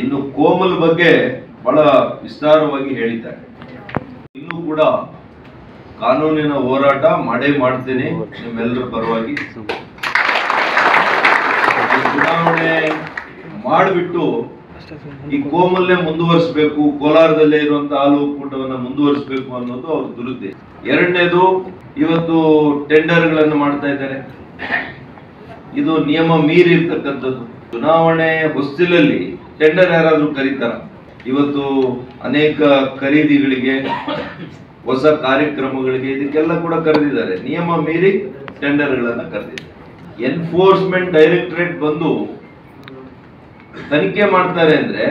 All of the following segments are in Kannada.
ಇನ್ನು ಕೋಮಲ್ ಬಗ್ಗೆ ಬಹಳ ವಿಸ್ತಾರವಾಗಿ ಹೇಳಿದ್ದಾರೆ. ಇನ್ನೂ ಕೂಡ ಕಾನೂನಿನ ಹೋರಾಟ ಮಾಡೇ ಮಾಡ್ತೀನಿ ನಿಮ್ಮೆಲ್ಲರ ಪರವಾಗಿ. ಚುನಾವಣೆ ಮಾಡಿಬಿಟ್ಟು ಈ ಕೋಮಲ್ಲೇ ಮುಂದುವರಿಸಬೇಕು, ಕೋಲಾರದಲ್ಲೇ ಇರುವಂತ ಹಾಲು ಒಕ್ಕೂಟವನ್ನು ಮುಂದುವರಿಸಬೇಕು ಅನ್ನೋದು ಅವ್ರ ದುರುದ್ದೇಶ. ಎರಡನೇದು ಇವತ್ತು ಟೆಂಡರ್ಗಳನ್ನು ಮಾಡ್ತಾ ಇದ್ದಾರೆ. ಇದು ನಿಯಮ ಮೀರಿ ಇರ್ತಕ್ಕಂಥದ್ದು ಚುನಾವಣೆ ಹೊಸ್ತಿಲಲ್ಲಿ ಟೆಂಡರ್ ಯಾರಾದರೂ ಕರೀತಾರ? ಇವತ್ತು ಅನೇಕ ಖರೀದಿಗಳಿಗೆ, ಹೊಸ ಕಾರ್ಯಕ್ರಮಗಳಿಗೆ ಇದಕ್ಕೆಲ್ಲ ಕೂಡ ಕರೆದಿದ್ದಾರೆ. ನಿಯಮ ಮೀರಿ ಟೆಂಡರ್ಗಳನ್ನ ಕರೆದಿದ್ದಾರೆ. ಎನ್ಫೋರ್ಸ್ಮೆಂಟ್ ಡೈರೆಕ್ಟರೇಟ್ ಬಂದು ತನಿಖೆ ಮಾಡ್ತಾರೆ ಅಂದ್ರೆ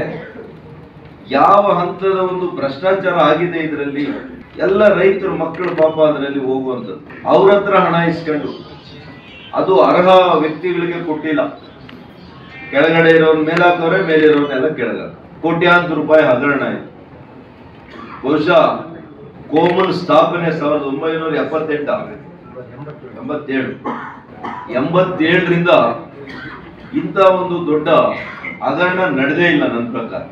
ಯಾವ ಹಂತದ ಒಂದು ಭ್ರಷ್ಟಾಚಾರ ಆಗಿದೆ ಇದರಲ್ಲಿ ಎಲ್ಲ ರೈತರು ಮಕ್ಕಳು ಪಾಪ ಅದರಲ್ಲಿ ಹೋಗುವಂಥದ್ದು. ಅವ್ರ ಹತ್ರ ಹಣ ಇಸ್ಕೊಂಡು ಅದು ಅರ್ಹ ವ್ಯಕ್ತಿಗಳಿಗೆ ಕೊಟ್ಟಿಲ್ಲ. ಕೆಳಗಡೆ ಇರೋನ್ ಮೇಲಾಕವ್ರೆ ಮೇಲೆ ಇರೋನೆಲ್ಲ ಕೆಳಗ ಕೋಟ್ಯಾಂತರ ರೂಪಾಯಿ ಹಗರಣ ಇದೆ. ಬಹುಶಃ ಕೋಮನ್ ಸ್ಥಾಪನೆ ಸಾವಿರದ ಒಂಬೈನೂರ ಎಪ್ಪತ್ತೆಂಟ ಎಂಬತ್ತೇಳು. ಎಂಬತ್ತೇಳರಿಂದ ಇಂಥ ಒಂದು ದೊಡ್ಡ ಹಗರಣ ನಡೆದೇ ಇಲ್ಲ ನನ್ನ ಪ್ರಕಾರ.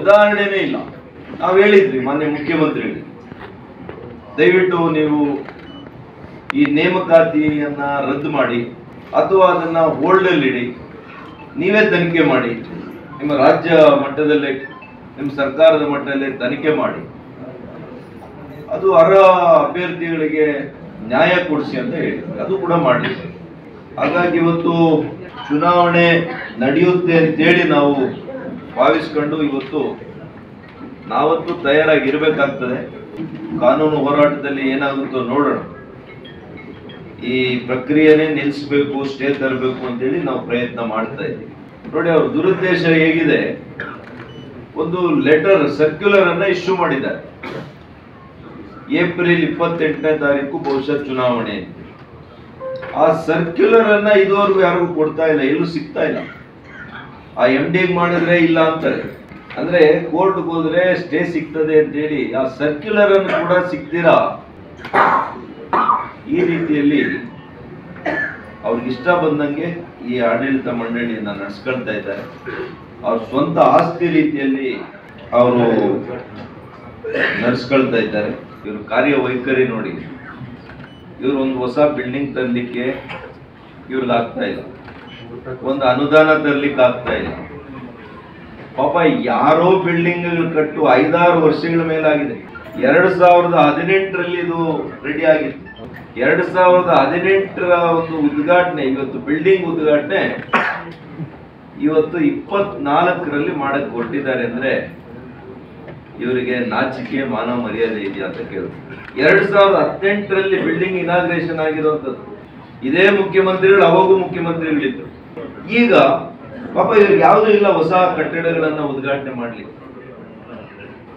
ಉದಾಹರಣೆನೇ ಇಲ್ಲ. ನಾವು ಹೇಳಿದ್ವಿ ಮಾನ್ಯ ಮುಖ್ಯಮಂತ್ರಿ ದಯವಿಟ್ಟು ನೀವು ಈ ನೇಮಕಾತಿಯನ್ನ ರದ್ದು ಮಾಡಿ ಅಥವಾ ಅದನ್ನ ಹೋಲ್ಡಲ್ಲಿ ಇಡಿ ನೀವೇ ತನಿಖೆ ಮಾಡಿ. ನಿಮ್ಮ ರಾಜ್ಯ ಮಟ್ಟದಲ್ಲೇ, ನಿಮ್ಮ ಸರ್ಕಾರದ ಮಟ್ಟದಲ್ಲೇ ತನಿಖೆ ಮಾಡಿ. ಅದು ಅರ್ಹ ಅಭ್ಯರ್ಥಿಗಳಿಗೆ ನ್ಯಾಯ ಕೊಡಿಸಿ ಅಂತ ಹೇಳಿದ್ರು ಅದು ಕೂಡ ಮಾಡಿ. ಹಾಗಾಗಿ ಇವತ್ತು ಚುನಾವಣೆ ನಡೆಯುತ್ತೆ ಅಂತೇಳಿ ನಾವು ಭಾವಿಸ್ಕೊಂಡು ಇವತ್ತು ನಾವಂತೂ ತಯಾರಾಗಿರ್ಬೇಕಾಗ್ತದೆ. ಕಾನೂನು ಹೋರಾಟದಲ್ಲಿ ಏನಾಗುತ್ತೋ ನೋಡೋಣ. ಈ ಪ್ರಕ್ರಿಯೆನೇ ನಿಲ್ಲಿಸಬೇಕು ಸ್ಟೇ ತರಬೇಕು ಅಂತೇಳಿ ನಾವು ಪ್ರಯತ್ನ ಮಾಡ್ತಾ ಇದ್ದೀವಿ. ನೋಡಿ, ಅವ್ರ ದುರುದ್ದೇಶ ಹೇಗಿದೆ? ಒಂದು ಲೆಟರ್ ಸರ್ಕ್ಯುಲರ್ ಅನ್ನ ಇಶ್ಯೂ ಮಾಡಿದ್ದಾರೆ. ಏಪ್ರಿಲ್ ಇಪ್ಪತ್ತೆಂಟನೇ ತಾರೀಕು ಬಹುಶಃ ಚುನಾವಣೆ ಆ ಸರ್ಕ್ಯುಲರ್ ಅನ್ನ ಇದುವರೆಗೂ ಯಾರಿಗೂ ಕೊಡ್ತಾ ಇಲ್ಲ, ಎಲ್ಲೂ ಸಿಗ್ತಾ ಇಲ್ಲ. ಆ ಎಂ ಡಿ ಮಾಡಿದ್ರೆ ಇಲ್ಲ ಅಂತಾರೆ. ಅಂದ್ರೆ ಕೋರ್ಟ್ಗೆ ಹೋದ್ರೆ ಸ್ಟೇ ಸಿಗ್ತದೆ ಅಂತ ಹೇಳಿ ಆ ಸರ್ಕ್ಯುಲರ್ ಅನ್ನು ಕೂಡ ಸಿಗ್ದಿರಾ ಈ ರೀತಿಯಲ್ಲಿ ಅವ್ರಿಗಿಷ್ಟ ಬಂದಂಗೆ ಈ ಆಡಳಿತ ಮಂಡಳಿಯನ್ನ ನಡೆಸ್ಕೊಳ್ತಾ ಇದ್ದಾರೆ. ಅವ್ರ ಸ್ವಂತ ಆಸ್ತಿ ರೀತಿಯಲ್ಲಿ ಅವರು ನಡೆಸ್ಕೊಳ್ತಾ ಇದ್ದಾರೆ. ಇವ್ರ ಕಾರ್ಯವೈಖರಿ ನೋಡಿ. ಇವ್ರು ಒಂದು ಹೊಸ ಬಿಲ್ಡಿಂಗ್ ತರಲಿಕ್ಕೆ ಇವ್ರಿಗೆ ಆಗ್ತಾ ಇಲ್ಲ. ಒಂದು ಅನುದಾನ ತರ್ಲಿಕ್ಕೆ ಆಗ್ತಾ ಇಲ್ಲ. ಪಾಪ ಯಾರೋ ಬಿಲ್ಡಿಂಗ್ ಕಟ್ಟು ಐದಾರು ವರ್ಷಗಳ ಮೇಲಾಗಿದೆ. ಎರಡು ಸಾವಿರದ ಹದಿನೆಂಟರಲ್ಲಿ ಇದು ರೆಡಿ ಆಗಿತ್ತು. ಎರಡು ಸಾವಿರದ ಹದಿನೆಂಟರ ಒಂದು ಉದ್ಘಾಟನೆ, ಇವತ್ತು ಬಿಲ್ಡಿಂಗ್ ಉದ್ಘಾಟನೆ ಇವತ್ತು ಇಪ್ಪತ್ನಾಲ್ಕರಲ್ಲಿ ಮಾಡಕ್ ಹೊರಟಿದ್ದಾರೆ ಅಂದ್ರೆ ಇವರಿಗೆ ನಾಚಿಕೆ, ಮಾನ ಮರ್ಯಾದೆ ಇದೆಯಾ ಅಂತ ಕೇಳಿದ್ರು ಎರಡು ಸಾವಿರದ ಹದಿನೆಂಟರಲ್ಲಿ ಬಿಲ್ಡಿಂಗ್ ಇನಾಗ್ರೇಷನ್ ಆಗಿರುವಂತದ್ದು ಇದೇ ಮುಖ್ಯಮಂತ್ರಿಗಳು, ಅವಾಗೂ ಮುಖ್ಯಮಂತ್ರಿಗಳಿದ್ರು. ಈಗ ಪಾಪ ಇವ್ರಿಗೆ ಯಾವುದೂ ಇಲ್ಲ ಹೊಸ ಕಟ್ಟಡಗಳನ್ನ ಉದ್ಘಾಟನೆ ಮಾಡ್ಲಿಕ್ಕೆ.